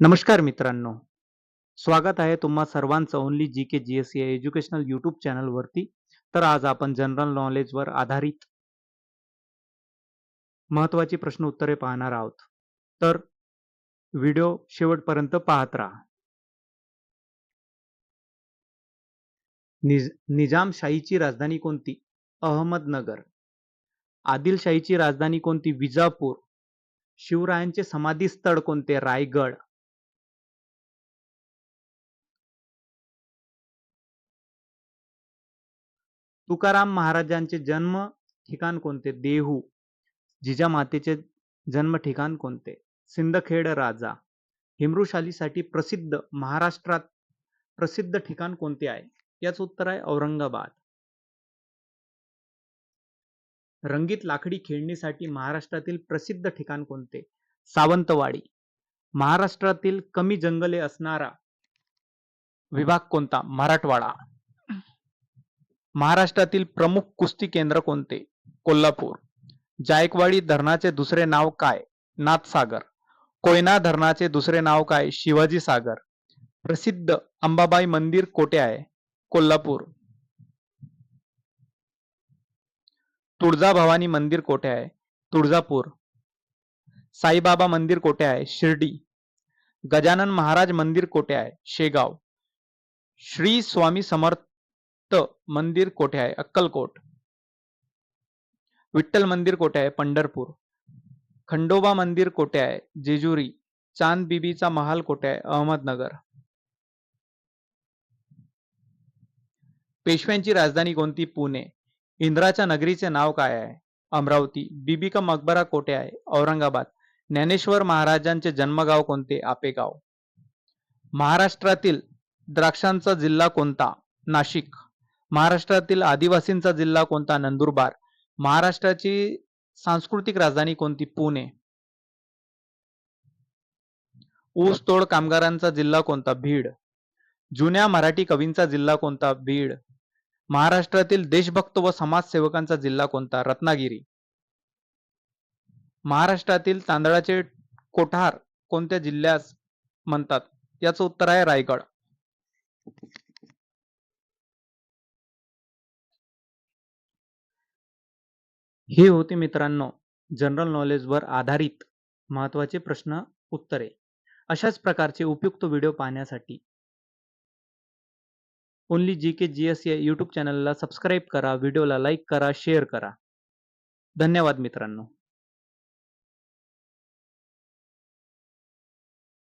नमस्कार मित्रांनो. स्वागत आहे तुम्हा सर्वांचं only G K G S C educational YouTube चॅनलवरती तर आज आपण जनरल नॉलेजवर आधारित महत्वाची प्रश्न उत्तरे पाहणार आहोत. तर व्हिडिओ शेवटपर्यंत पाहत राहा. निज निजामशाहीची राजधानी कोणती? अहमदनगर. आदिलशाहीची राजधानी कोणती? विजापूर. शिवरायांचे समाधी स्थळ कोणते? रायगड. तुकाराम महाराजांचे जन्म ठिकाण कोणते? देहू. जिजामातेचे जन्म ठिकाण कोणते? सिंदखेड राजा. हिमरुशालीसाठी प्रसिद्ध महाराष्ट्रात प्रसिद्ध ठिकाण कोणते आहे? याच उत्तर आहे औरंगाबाद. रंगीत लाकडी खेळणीसाठी महाराष्ट्रातील प्रसिद्ध ठिकाण कोणते? सावंतवाडी. महाराष्ट्रातील कमी जंगले असणारा विभाग कोणता? मराठवाडा. महाराष्ट्रातील प्रमुख कुस्ती केंद्र कोणते? कोल्हापूर. जायकवाडी धरणाचे दुसरे नाव काय? नाथसागर. कोयना धरणाचे दुसरे नाव काय? शिवाजी सागर. प्रसिद्ध अंबाबाई मंदिर कोठे आहे? कोल्हापूर. तुळजाभवानी मंदिर कोठे आहे? तुळजापूर. साईबाबा मंदिर कोठे आहे? शिर्डी. गजानन महाराज मंदिर कोठे आहे? शेगाव. श्री स्वामी समर्थ मंदिर कोठे आहे? अक्कलकोट. विठ्ठल मंदिर कोठे आहे? पंढरपूर. खंडोबा मंदिर कोठे आहे? जेजुरी. चांद बीबीचा महाल कोठे आहे? अहमदनगर. पेशव्यांची राजधानी कोणती? पुणे. इंद्राच्या नगरीचे नाव काय आहे? अमरावती. बीबी का मकबरा कोठे आहे? औरंगाबाद. ज्ञानेश्वर महाराजांचे जन्मगाव कोणते? आपेगाव. महाराष्ट्रातील द्राक्षांचा जिल्हा कोणता? नाशिक. महाराष्ट्रातील आदिवासींचा जिल्हा कोणता? नंदुरबार. महाराष्ट्राची सांस्कृतिक राजधानी कोणती? पुणे. ऊसतोड कामगारांचा जिल्हा कोणता? भीड जुन्या मराठी कवींचा जिल्हा कोणता? बीड. महाराष्ट्रातील देशभक्त व समाजसेवकांचा जिल्हा कोणता? रत्नागिरी. महाराष्ट्रातील तांदळाचे कोठार कोणत्या जिल्ह्यास म्हणतात? याचं उत्तर आहे रायगड. हे होते मित्रांनो जनरल नॉलेजवर आधारित महत्त्वाचे प्रश्न उत्तरे. अशाच प्रकारचे उपयुक्त व्हिडिओ पाहण्यासाठी only G K G S या यूट्यूब चॅनलला सबस्क्राईब करा व्हिडिओला लाईक करा शेअर करा. धन्यवाद मित्रांनो.